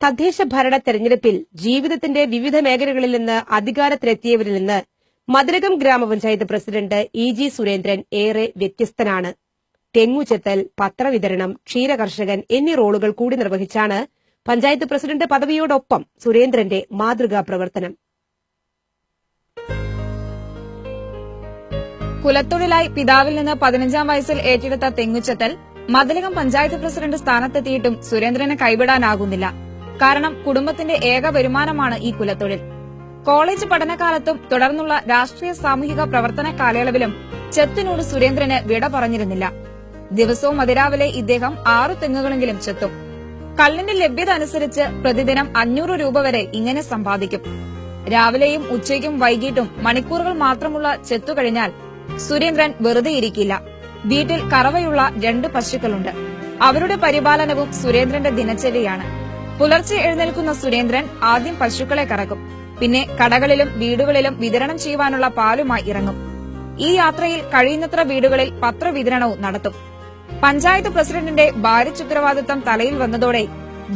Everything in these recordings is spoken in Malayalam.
തദ്ദേശ ഭരണ തെരഞ്ഞെടുപ്പിൽ ജീവിതത്തിന്റെ വിവിധ മേഖലകളിൽ നിന്ന് അധികാരത്തിലെത്തിയവരിൽ നിന്ന് മതിലകം ഗ്രാമപഞ്ചായത്ത് പ്രസിഡന്റ് ഇ ജി സുരേന്ദ്രൻ ഏറെ വ്യത്യസ്തനാണ്. തെങ്ങുചെത്തൽ പത്രവിതരണം ക്ഷീരകർഷകൻ എന്നീ റോളുകൾ കൂടി നിർവഹിച്ചാണ് പഞ്ചായത്ത് പ്രസിഡന്റ് പദവിയോടൊപ്പം സുരേന്ദ്രന്റെ മാതൃകാ പ്രവർത്തനം. കുലത്തൊഴിലായി പിതാവിൽ നിന്ന് പതിനഞ്ചാം വയസ്സിൽ ഏറ്റെടുത്ത തെങ്ങുചെത്തൽ മതിലകം പഞ്ചായത്ത് പ്രസിഡന്റ് സ്ഥാനത്തെത്തിയിട്ടും സുരേന്ദ്രനെ കൈവിടാനാകുന്നില്ല. കാരണം കുടുംബത്തിന്റെ ഏക വരുമാനമാണ് ഈ കുലത്തൊഴിൽ. കോളേജ് പഠനകാലത്തും തുടർന്നുള്ള രാഷ്ട്രീയ സാമൂഹിക പ്രവർത്തന കാലയളവിലും ചെത്തിനോട് സുരേന്ദ്രന് വിട പറഞ്ഞിരുന്നില്ല. ദിവസവും അതിരാവിലെ ഇദ്ദേഹം ആറു തെങ്ങുകളെങ്കിലും ചെത്തും. കള്ളിന്റെ ലഭ്യത അനുസരിച്ച് പ്രതിദിനം അഞ്ഞൂറ് രൂപ വരെ ഇങ്ങനെ സമ്പാദിക്കും. രാവിലെയും ഉച്ചയ്ക്കും വൈകിട്ടും മണിക്കൂറുകൾ മാത്രമുള്ള ചെത്തു കഴിഞ്ഞാൽ സുരേന്ദ്രൻ വെറുതെ ഇരിക്കില്ല. വീട്ടിൽ കറവയുള്ള രണ്ട് പശുക്കളുണ്ട്. അവരുടെ പരിപാലനവും സുരേന്ദ്രന്റെ ദിനചര്യയാണ്. പുലർച്ചെ എഴുന്നേൽക്കുന്ന സുരേന്ദ്രൻ ആദ്യം പശുക്കളെ കറക്കും. പിന്നെ കടകളിലും വീടുകളിലും വിതരണം ചെയ്യുവാനുള്ള പാലുമായി ഇറങ്ങും. ഈ യാത്രയിൽ കഴിയുന്നത്ര വീടുകളിൽ പത്രവിതരണവും നടത്തും. പഞ്ചായത്ത് പ്രസിഡന്റിന്റെ ഭാരിച്ചുത്തരവാദിത്തം തലയിൽ വന്നതോടെ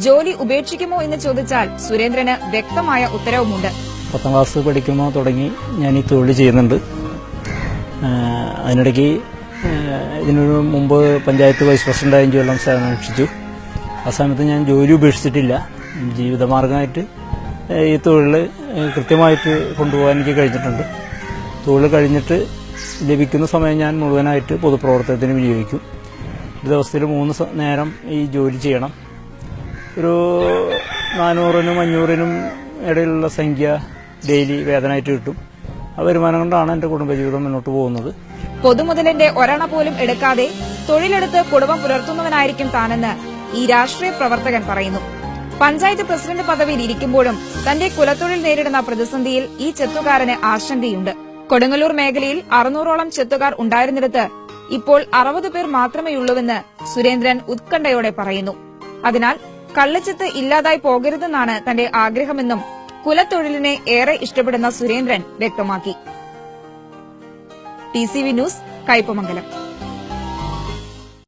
ജോലി ഉപേക്ഷിക്കുമോ എന്ന് ചോദിച്ചാൽ സുരേന്ദ്രന് വ്യക്തമായ ഉത്തരവുമുണ്ട്. പത്താം ക്ലാസ് പഠിക്കുമ്പോൾ തുടങ്ങി ഞാൻ ഈ തൊഴിൽ ചെയ്യുന്നുണ്ട്. അതിനിടയ്ക്ക് ഇതിനു മുമ്പ് പഞ്ചായത്ത് വൈസ് പ്രസിഡന്റ് അഞ്ചു കൊല്ലം സേവനം അനുഷ്ഠിച്ചു ആ സമയത്ത് ഞാൻ ജോലി ഉപേക്ഷിച്ചിട്ടില്ല. ജീവിതമാർഗമായിട്ട് ഈ തൊഴിൽ കൃത്യമായിട്ട് കൊണ്ടുപോകാൻ എനിക്ക് കഴിഞ്ഞിട്ടുണ്ട്. തൊഴിൽ കഴിഞ്ഞിട്ട് ലഭിക്കുന്ന സമയം ഞാൻ മുഴുവനായിട്ട് പൊതുപ്രവർത്തനത്തിന് വിനിയോഗിക്കും. ഒരു ദിവസത്തിൽ മൂന്ന് നേരം ഈ ജോലി ചെയ്യണം. ഒരു നാനൂറിനും അഞ്ഞൂറിനും ഇടയിലുള്ള സംഖ്യ ഡെയിലി വേദനയായിട്ട് കിട്ടും. ആ വരുമാനം കൊണ്ടാണ് എന്റെ കുടുംബജീവിതം മുന്നോട്ട് പോകുന്നത്. പൊതുമുതലിന്റെ ഒരെണ്ണ പോലും എടുക്കാതെ തൊഴിലെടുത്ത് കുടുംബം പുലർത്തുന്നവനായിരിക്കും താനെന്ന് ഈ രാഷ്ട്രീയ പ്രവർത്തകൻ പറയുന്നു. പഞ്ചായത്ത് പ്രസിഡന്റ് പദവിയിൽ ഇരിക്കുമ്പോഴും തന്റെ കുലത്തൊഴിൽ നേരിടുന്ന പ്രതിസന്ധിയിൽ ഈ ചെത്തുകാരന് ആശങ്കയുണ്ട്. കൊടുങ്ങല്ലൂർ മേഖലയിൽ അറുന്നൂറോളം ചെത്തുകാർ ഉണ്ടായിരുന്നിടത്ത് ഇപ്പോൾ അറുപത് പേർ മാത്രമേയുള്ളൂവെന്ന് സുരേന്ദ്രൻ ഉത്കണ്ഠയോടെ പറയുന്നു. അതിനാൽ കള്ളച്ചെത്ത് ഇല്ലാതായി പോകരുതെന്നാണ് തന്റെ ആഗ്രഹമെന്നും കുലത്തൊഴിലിനെ ഏറെ ഇഷ്ടപ്പെടുന്ന സുരേന്ദ്രൻ വ്യക്തമാക്കി. T C V news Kaipamangalam.